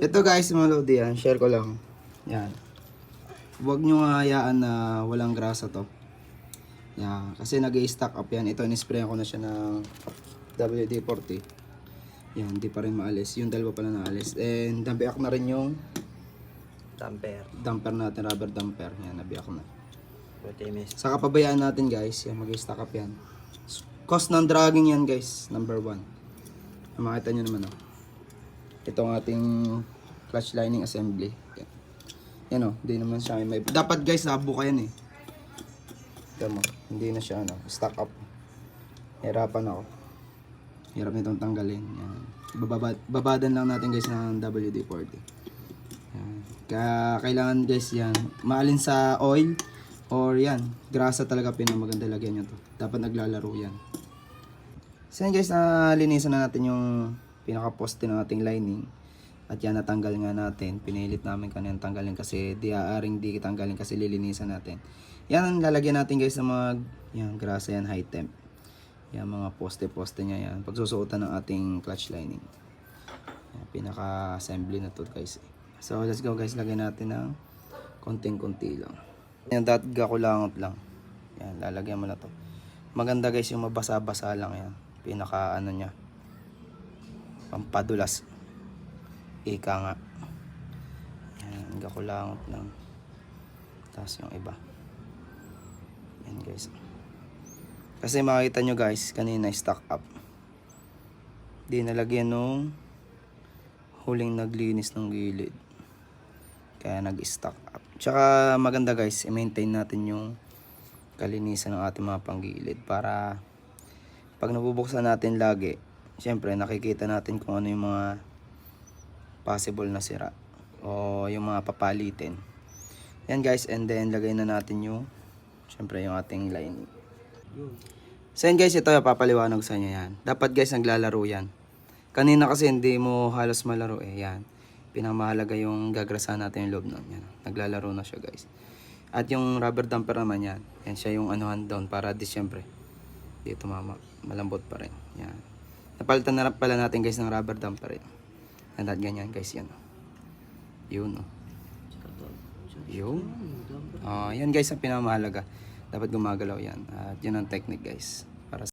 Ito guys, mga lodi yan. Share ko lang. Yan. Huwag nyo nga hayaan na walang grasa to. Yan. Kasi nag stack up yan. Ito, nisprayan ko na siya ng WD-40. Yan, hindi pa rin maalis. Yung dalawa pala naalis. And nabiak na rin yung tamper. damper natin, rubber damper. Yan, nabiak na. Buti miss. Sa kapabayaan natin guys, yan, mag-stack up yan. Cost ng dragging yan guys, number one. Makita nyo naman oh. Ito ang ating clutch lining assembly. Yan, yan oh, hindi naman siya may... Dapat guys, nabuka yan eh. Mo, hindi na siya ano, stack up. Hirapan ako. Hirap nitong tanggalin. Yan. Bababad, babadan lang natin guys ng WD-40. Yan. Kaya kailangan guys yan, maalin sa oil or yan, grasa talaga pinamaganda lagyan nyo to. Dapat naglalaro yan. So yan guys, nalinisan na natin yung pinaka-poste ng ating lining. At yan natanggal nga natin. Pinilit namin kanina tanggalin kasi di aaring di tanggalin kasi lilinisan natin. Yan ang lalagyan natin guys ng mga yan, grasa yan, high temp. Yan mga poste-poste niya yan. Pagsusuotan ng ating clutch lining. Yan, pinaka-assembly na to guys. So let's go guys, lagyan natin ng konting-konti lang. Yan, datga ko langot lang. Yan, lalagyan mo na to. Maganda guys yung mabasa-basa lang yan. Pinaka ano niya. Pampadulas. Ika nga. Yan, gakulangot lang. Tapos yung iba. Yan guys. Kasi makita nyo guys, kanina stock up. Di nalagyan nung huling naglinis ng gilid. Kaya nag-stock up. Tsaka maganda guys, i-maintain natin yung kalinisan ng ating mga panggilid para pag nabubuksan natin lagi, syempre nakikita natin kung ano yung mga possible na sira o yung mga papalitin. Yan guys, and then lagay na natin yung syempre yung ating lining. So yan guys, ito papaliwanag sa inyo yan. Dapat guys, naglalaro yan. Kanina kasi hindi mo halos malaro eh. Yan. Pinamahalaga yung gagrasa natin yung loob nun. Yan. Naglalaro na siya guys. At yung rubber damper naman yan. Yan siya yung anuhan down para di syempre. Dito mama, malambot pa rin. Yan. Napalitan na pala natin guys ng rubber damper eh. Yan at ganyan guys yan. Yun oh. Yun. Ah, yan guys ang pinamahalaga. Dapat gumagalaw yan. At yun ang technique guys.